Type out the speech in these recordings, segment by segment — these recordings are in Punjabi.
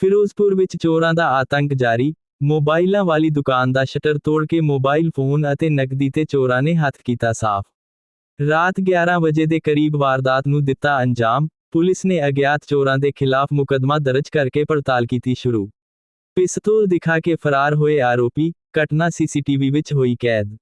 ਫਿਰੋਜ਼ਪੁਰ ਵਿੱਚ ਚੋਰਾਂ ਦਾ ਆਤੰਕ ਜਾਰੀ, ਮੋਬਾਈਲਾਂ ਵਾਲੀ ਦੁਕਾਨ ਦਾ ਸ਼ਟਰ ਤੋੜ ਕੇ ਮੋਬਾਈਲ ਫੋਨ ਅਤੇ ਨਕਦੀ ਤੇ ਚੋਰਾਂ ਨੇ ਹੱਥ ਕੀਤਾ ਸਾਫ਼। ਰਾਤ 11 ਵਜੇ ਦੇ ਕਰੀਬ ਵਾਰਦਾਤ ਨੂੰ ਦਿੱਤਾ ਅੰਜਾਮ, ਪੁਲਿਸ ਨੇ ਅਗਿਆਤ ਚੋਰਾਂ ਦੇ ਖਿਲਾਫ ਮੁਕੱਦਮਾ ਦਰਜ ਕਰਕੇ ਪੜਤਾਲ ਕੀਤੀ ਸ਼ੁਰੂ। ਪਿਸਤੌਲ ਦਿਖਾ ਕੇ ਫਰਾਰ ਹੋਏ ਆਰੋਪੀ, ਘਟਨਾ ਸੀਸੀਟੀਵੀ ਵਿੱਚ ਹੋਈ ਕੈਦ।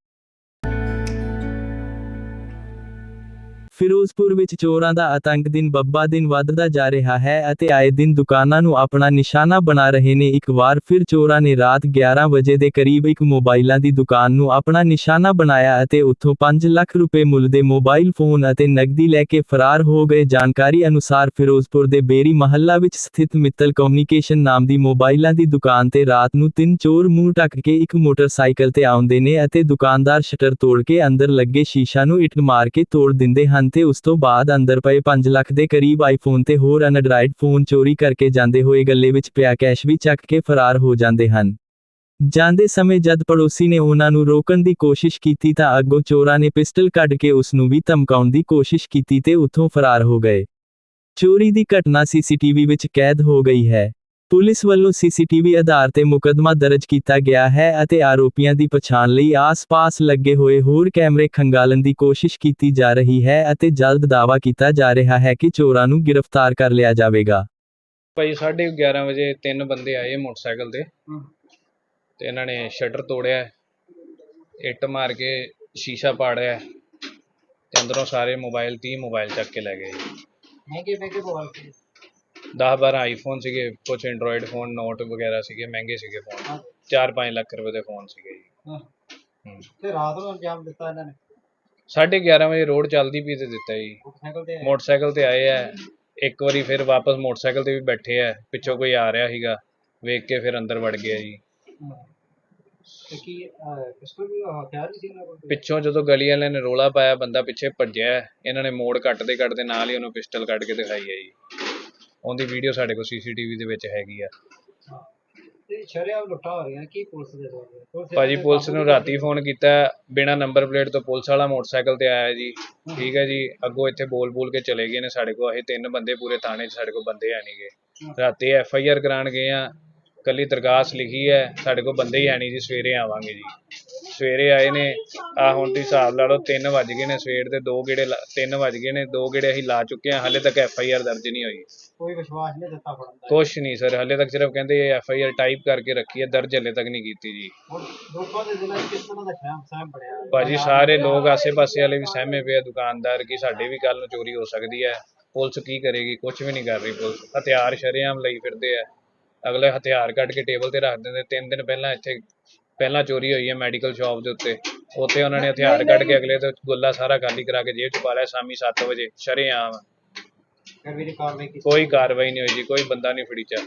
ਫਿਰੋਜ਼ਪੁਰ ਵਿੱਚ ਚੋਰਾਂ ਦਾ ਆਤੰਕ ਦਿਨ ਬੱਬਾ ਦਿਨ ਵੱਧਦਾ ਜਾ ਰਿਹਾ ਹੈ ਅਤੇ ਆਏ ਦਿਨ ਦੁਕਾਨਾਂ ਨੂੰ ਆਪਣਾ ਨਿਸ਼ਾਨਾ ਬਣਾ ਰਹੇ ਨੇ। ਇੱਕ ਵਾਰ ਫਿਰ ਚੋਰਾਂ ਨੇ ਰਾਤ 11 ਵਜੇ ਦੇ ਕਰੀਬ ਇੱਕ ਮੋਬਾਈਲਾਂ ਦੀ ਦੁਕਾਨ ਨੂੰ ਆਪਣਾ ਨਿਸ਼ਾਨਾ ਬਣਾਇਆ ਅਤੇ ਉੱਥੋਂ 5 ਲੱਖ ਰੁਪਏ ਮੁੱਲ ਦੇ ਮੋਬਾਈਲ ਫੋਨ ਅਤੇ ਨਕਦੀ ਲੈ ਕੇ ਫਰਾਰ ਹੋ ਗਏ। ਜਾਣਕਾਰੀ ਅਨੁਸਾਰ ਫਿਰੋਜ਼ਪੁਰ ਦੇ ਬੇਰੀ ਮਹੱਲਾ ਵਿੱਚ ਸਥਿਤ ਮਿੱਤਲ ਕਮਿਊਨੀਕੇਸ਼ਨ ਨਾਮ ਦੀ ਮੋਬਾਈਲਾਂ ਦੀ ਦੁਕਾਨ ਤੇ ਰਾਤ ਨੂੰ ਤਿੰਨ ਚੋਰ ਮੂੰਹ ਢੱਕ ਕੇ ਇੱਕ ਮੋਟਰਸਾਈਕਲ ਤੇ ਆਉਂਦੇ ਨੇ ਅਤੇ ਦੁਕਾਨਦਾਰ ਸ਼ਟਰ ਤੋੜ ਕੇ ਅੰਦਰ ਲੱਗੇ ਸ਼ੀਸ਼ਾ ਨੂੰ ਇੱਟ ਮਾਰ ਕੇ ਤੋੜ ਦਿੰਦੇ ਹਨ। ਤੇ ਉਸ ਤੋਂ ਬਾਅਦ ਅੰਦਰ ਪਏ 5 ਲੱਖ ਦੇ ਕਰੀਬ ਆਈਫੋਨ ਤੇ ਹੋਰ ਅਨਡਰਾਇਡ ਫੋਨ ਚੋਰੀ ਕਰਕੇ ਜਾਂਦੇ ਹੋਏ ਗੱਲੇ ਵਿੱਚ ਪਿਆ ਕੈਸ਼ ਵੀ ਚੱਕ ਕੇ ਫਰਾਰ ਹੋ ਜਾਂਦੇ ਹਨ। ਜਾਂਦੇ ਸਮੇਂ ਜਦ ਪੜੋਸੀ ਨੇ ਉਹਨਾਂ ਨੂੰ ਰੋਕਣ ਦੀ ਕੋਸ਼ਿਸ਼ ਕੀਤੀ ਤਾਂ ਅੱਗੋਂ ਚੋਰਾਂ ਨੇ ਪਿਸਟਲ ਕੱਢ ਕੇ ਉਸ ਨੂੰ ਵੀ ਧਮਕਾਉਣ ਦੀ ਕੋਸ਼ਿਸ਼ ਕੀਤੀ ਤੇ ਉੱਥੋਂ ਫਰਾਰ ਹੋ ਗਏ। ਚੋਰੀ ਦੀ ਘਟਨਾ ਸੀਸੀਟੀਵੀ ਵਿੱਚ ਕੈਦ ਹੋ ਗਈ ਹੈ। ਪੁਲਿਸ ਵੱਲੋਂ ਸੀਸੀਟੀਵੀ ਆਧਾਰ ਤੇ ਮੁਕੱਦਮਾ ਦਰਜ ਕੀਤਾ ਗਿਆ ਹੈ ਅਤੇ ਆਰੋਪੀਆਂ ਦੀ ਪਛਾਣ ਲਈ ਆਸ-ਪਾਸ ਲੱਗੇ ਹੋਏ ਹੋਰ ਕੈਮਰੇ ਖੰਗਾਲਣ ਦੀ ਕੋਸ਼ਿਸ਼ ਕੀਤੀ ਜਾ ਰਹੀ ਹੈ ਅਤੇ ਜਲਦ ਦਾਅਵਾ ਕੀਤਾ ਜਾ ਰਿਹਾ ਹੈ ਕਿ ਚੋਰਾਂ ਨੂੰ ਗ੍ਰਿਫਤਾਰ ਕਰ ਲਿਆ ਜਾਵੇਗਾ। ਭਾਈ 11:30 ਵਜੇ ਤਿੰਨ ਬੰਦੇ ਆਏ ਮੋਟਰਸਾਈਕਲ ਤੇ। ਤੇ ਇਹਨਾਂ ਨੇ ਸ਼ਟਰ ਤੋੜਿਆ ਇੱਟ ਮਾਰ ਕੇ ਸ਼ੀਸ਼ਾ ਪਾੜਿਆ ਤੇ ਅੰਦਰੋਂ ਸਾਰੇ ਮੋਬਾਈਲ 30 ਮੋਬਾਈਲ ਚੱਕ ਕੇ ਲੈ ਗਏ। ਮਹਿੰਗੇ ਮਹਿੰਗੇ ਮੋਬਾਈਲ 10 12 ਆਈਫੋਨ ਸੀਗੇ ਕੁਝ ਐਂਡਰੋਇਡ ਫੋਨ ਨੋਟ ਵਗੈਰਾ ਸੀਗੇ ਮਹਿੰਗੇ ਸੀਗੇ ਫੋਨ 4-5 ਲੱਖ ਰੁਪਏ ਦੇ ਫੋਨ ਸੀਗੇ ਜੀ। ਹਾਂ। ਤੇ ਰਾਤ ਨੂੰ ਅੰਜਾਮ ਦਿੱਤਾ ਇਹਨਾਂ ਨੇ? 11:30 ਵਜੇ ਰੋਡ ਚੱਲਦੀ ਪਈ ਤੇ ਦਿੱਤਾ ਜੀ। ਮੋਟਰਸਾਈਕਲ ਤੇ ਮੋਟਰਸਾਈਕਲ ਤੇ ਆਏ ਆ। ਇੱਕ ਵਾਰੀ ਫਿਰ ਵਾਪਸ ਮੋਟਰਸਾਈਕਲ ਤੇ ਵੀ ਬੈਠੇ ਆ। ਪਿੱਛੋਂ ਕੋਈ ਆ ਰਿਹਾ ਸੀਗਾ। ਵੇਖ ਕੇ ਫਿਰ ਅੰਦਰ ਵੜ ਗਿਆ ਜੀ। ਹਾਂ। ਤੇ ਕੀ ਵੀ ਹਥਿਆਰ ਵੀ ਸੀ ਇਹਨਾਂ ਕੋਲ? ਪਿੱਛੋਂ ਜਦੋਂ ਗਲੀ ਵਾਲਿਆਂ ਨੇ ਰੋਲਾ ਪਾਇਆ ਬੰਦਾ ਪਿੱਛੇ ਭੱਜਿਆ। ਇਹਨਾਂ ਨੇ ਮੋੜ ਕੱਟਦੇ ਕੱਟਦੇ ਨਾਲ ਹੀ ਉਹਨੂੰ ਪਿਸਟਲ ਕੱਢ ਕੇ ਦਿਖਾਈ ਹੈ ਜੀ। ਉਹਦੀ ਵੀਡੀਓ ਸਾਡੇ ਕੋਲ ਸੀਸੀਟੀਵੀ ਦੇ ਵਿੱਚ ਹੈਗੀ ਆ। ਹਾਂ। ਤੇ ਸ਼ਰਿਆ ਲੁੱਟਾ ਹੋ ਰਹੀਆਂ ਕੀ ਪੁਲਿਸ ਦੇ ਦੌਰ ਪੁਲਿਸ ਭਾਜੀ ਪੁਲਿਸ ਨੂੰ ਰਾਤੀ ਫੋਨ ਕੀਤਾ ਬਿਨਾ ਨੰਬਰ ਪਲੇਟ ਤੋਂ ਪੁਲਿਸ ਵਾਲਾ ਮੋਟਰਸਾਈਕਲ ਤੇ ਆਇਆ ਜੀ। ਠੀਕ ਹੈ ਜੀ ਅੱਗੋਂ ਇੱਥੇ ਬੋਲ ਬੋਲ ਕੇ ਚਲੇ ਗਏ ਨੇ ਸਾਡੇ ਕੋਲ। ਅਸੀਂ ਤਿੰਨ ਬੰਦੇ ਪੂਰੇ ਥਾਣੇ 'ਚ ਸਾਡੇ ਕੋਲ ਬੰਦੇ ਹੈ ਨਹੀਂਗੇ ਰਾਤੀ ਐਫ ਆਈ ਆਰ ਕਰਾਉਣ ਗਏ ਆ। ਕੱਲੀ ਦਰਗਾਸ ਲਿਖੀ ਹੈ ਸਾਡੇ ਕੋਲ ਬੰਦੇ ਹੀ ਹੈ ਨਹੀਂ ਜੀ ਸਵੇਰੇ ਆਵਾਂਗੇ ਜੀ। ਸਵੇਰੇ ਆਏ ਨੇ ਆ ਹੁਣ ਤੁਸੀਂ ਹਿਸਾਬ ਲਾ ਲਓ 3 ਵੱਜ ਗਏ ਨੇ ਸਵੇਰ ਦੇ 2 ਗੇੜੇ 3 ਵੱਜ ਗਏ ਨੇ 2 ਗੇੜੇ ਅਸੀਂ ਲਾ ਚੁੱਕੇ ਹਾਂ ਹਾਲੇ ਤੱਕ ਐਫ ਆਈ ਆਰ ਦਰਜ ਨਹੀਂ ਹੋਈ। ਕੋਈ ਵਿਸ਼ਵਾਸ ਨਹੀਂ ਦਿੱਤਾ ਫੜਨ ਦਾ। ਕੁਛ ਨਹੀਂ ਸਰ ਹਾਲੇ ਤੱਕ ਸਿਰਫ ਕਹਿੰਦੇ ਐਫ ਆਈ ਆਰ ਟਾਈਪ ਕਰਕੇ ਰੱਖੀ ਹੈ ਦਰਜ ਹਾਲੇ ਤੱਕ ਨਹੀਂ ਕੀਤੀ ਜੀ। ਹੁਣ ਲੋਕਾਂ ਦੇ ਦਿਲਾਂ 'ਚ ਕਿਸ ਤਰ੍ਹਾਂ ਦਾ ਖਿਆਲ ਸਹਿਮ ਬੜਿਆ ਹੈ? ਭਾਜੀ ਸਾਰੇ ਲੋਕ ਆਸੇ-ਪਾਸੇ ਵਾਲੇ ਵੀ ਸਹਿਮੇ ਪਏ ਆ ਦੁਕਾਨਦਾਰ ਕਿ ਸਾਡੇ ਵੀ ਕੱਲ ਨੂੰ ਚੋਰੀ ਹੋ ਸਕਦੀ ਹੈ। ਪੁਲਿਸ ਕੀ ਕਰੇਗੀ ਕੁਝ ਵੀ ਨਹੀਂ ਕਰ ਰਹੀ ਪੁਲਿਸ। ਹਥਿਆਰ ਸ਼ਰੇਆਮ ਲਈ ਫਿਰਦੇ ਆ। ਅਗਲੇ ਹਥਿਆਰ ਕੱਢ ਕੇ ਟੇਬਲ ਤੇ ਰੱਖ ਦਿੰਦੇ ਤਿੰਨ ਦਿਨ ਪਹਿਲਾਂ ਇੱਥੇ ਪਹਿਲਾਂ ਚੋਰੀ ਹੋਈ ਹੈ ਮੈਡੀਕਲ ਸ਼ਾਪ ਦੇ ਉੱਤੇ। ਉੱਥੇ ਉਹਨਾਂ ਨੇ ਹਥਿਆਰ ਕੱਢ ਕੇ ਅਗਲੇ ਤੇ ਗੁੱਲਾ ਸਾਰਾ ਖਾਲੀ ਕਰਾ ਕੇ ਜੇਬ ਚ ਪਾ ਲਿਆ ਸ਼ਾਮੀ 7 ਵਜੇ ਸ਼ਰੇਆਮ। ਕੋਈ ਕਾਰਵਾਈ ਨਹੀਂ ਹੋਈ ਜੀ ਕੋਈ ਬੰਦਾ ਨਹੀਂ ਫੜੀ ਚਾ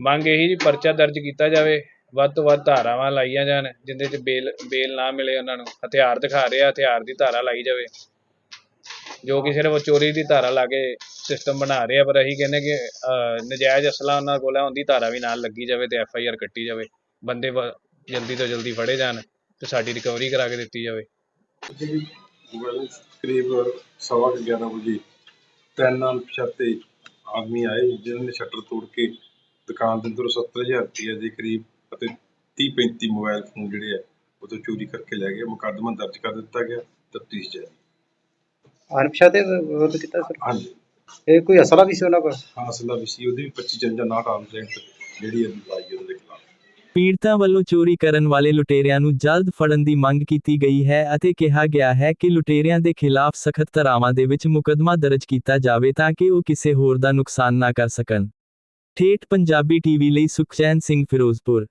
ਮੰਗ ਇਹੀ ਜੀ ਪਰਚਾ ਦਰਜ ਕੀਤਾ ਜਾਵੇ ਵੱਧ ਤੋਂ ਵੱਧ ਧਾਰਾਵਾਂ ਲਾਈਆਂ ਜਾਣ ਜਿੰਦੇ ਚ ਬੇਲ ਬੇਲ ਨਾ ਮਿਲੇ ਉਹਨਾਂ ਨੂੰ। ਹਥਿਆਰ ਦਿਖਾ ਰਹੇ ਹਥਿਆਰ ਦੀ ਧਾਰਾ ਲਾਈ ਜਾਵੇ। ਜੋ ਕਿ ਸਿਰਫ ਚੋਰੀ ਦੀ ਧਾਰਾ ਲਾ ਕੇ ਸਿਸਟਮ ਬਣਾ ਰਹੇ ਆ ਪਰ ਅਸੀਂ ਕਹਿੰਦੇ ਕਿ ਨਜਾਇਜ਼ ਅਸਲਾ ਉਹਨਾਂ ਕੋਲ ਹੈ ਉਹਦੀ ਧਾਰਾ ਵੀ ਨਾਲ ਲੱਗੀ ਜਾਵੇ ਤੇ ਐਫ ਆਈ ਆਰ ਕੱਟੀ ਜਾਵੇ। ਬੰਦੇ ਜਲਦੀ ਤੋਂ ਜਲਦੀ ਫੜੇ ਜਾਣ ਤੇ ਸਾਡੀ ਰਿਕਵਰੀ ਕਰਾ ਕੇ ਦਿੱਤੀ ਜਾਵੇ। ਕਰੀਬ ਸਵਾ ਕੁ ਗਿਆਰਾਂ ਵਜੇ ਤਿੰਨ ਅਣਪਛਾਤੇ ਆਦਮੀ ਆਏ ਜਿਨ੍ਹਾਂ ਨੇ ਸ਼ਟਰ ਤੋੜ ਕੇ ਦੁਕਾਨ ਦੇ ਅੰਦਰੋਂ 70000 ਰੁਪਏ ਦੇ ਕਰੀਬ ਅਤੇ 30 35 ਮੋਬਾਈਲ ਫੋਨ ਜਿਹੜੇ ਆ ਉਹ ਤੋਂ ਚੋਰੀ ਕਰਕੇ ਲੈ ਗਏ। ਮੁਕੱਦਮਾ ਦਰਜ ਕਰ ਦਿੱਤਾ ਗਿਆ ਤਫਤੀਸ਼ ਜਾਰੀ। ਅਣਪਛਾਤੇ ਵਿਰੋਧ ਕੀਤਾ ਸਰ? ਹਾਂਜੀ। ਇਹ ਕੋਈ ਅਸਲਾ ਵੀ ਸੀ ਉਹਨਾਂ ਕੋਲ? ਹਾਸਲਾ ਵੀ ਸੀ। ਉਹਦੀ ਵੀ 25 ਜੰਜਾ ਨਾਟ ਆਰਮਜੈਂਟ ਜਿਹੜੀ ਹੈ ਲਾਈ ਉਹਦੇ ਖਿਲਾਫ। ਪੀੜਤਾਂ ਵੱਲੋਂ ਚੋਰੀ ਕਰਨ ਵਾਲੇ ਲੁਟੇਰਿਆਂ ਨੂੰ ਜਲਦ ਫੜਨ ਦੀ ਮੰਗ ਕੀਤੀ ਗਈ ਹੈ ਅਤੇ ਕਿਹਾ ਗਿਆ ਹੈ ਕਿ ਲੁਟੇਰਿਆਂ ਦੇ ਖਿਲਾਫ ਸਖਤ ਧਾਰਾਵਾਂ ਦੇ ਵਿੱਚ ਮੁਕੱਦਮਾ ਦਰਜ ਕੀਤਾ ਜਾਵੇ ਤਾਂ ਕਿ ਉਹ ਕਿਸੇ ਹੋਰ ਦਾ ਨੁਕਸਾਨ ਨਾ ਕਰ ਸਕਣ। ਠੇਠ ਪੰਜਾਬੀ ਟੀਵੀ ਲਈ ਸੁਖਚੈਨ ਸਿੰਘ ਫਿਰੋਜ਼ਪੁਰ।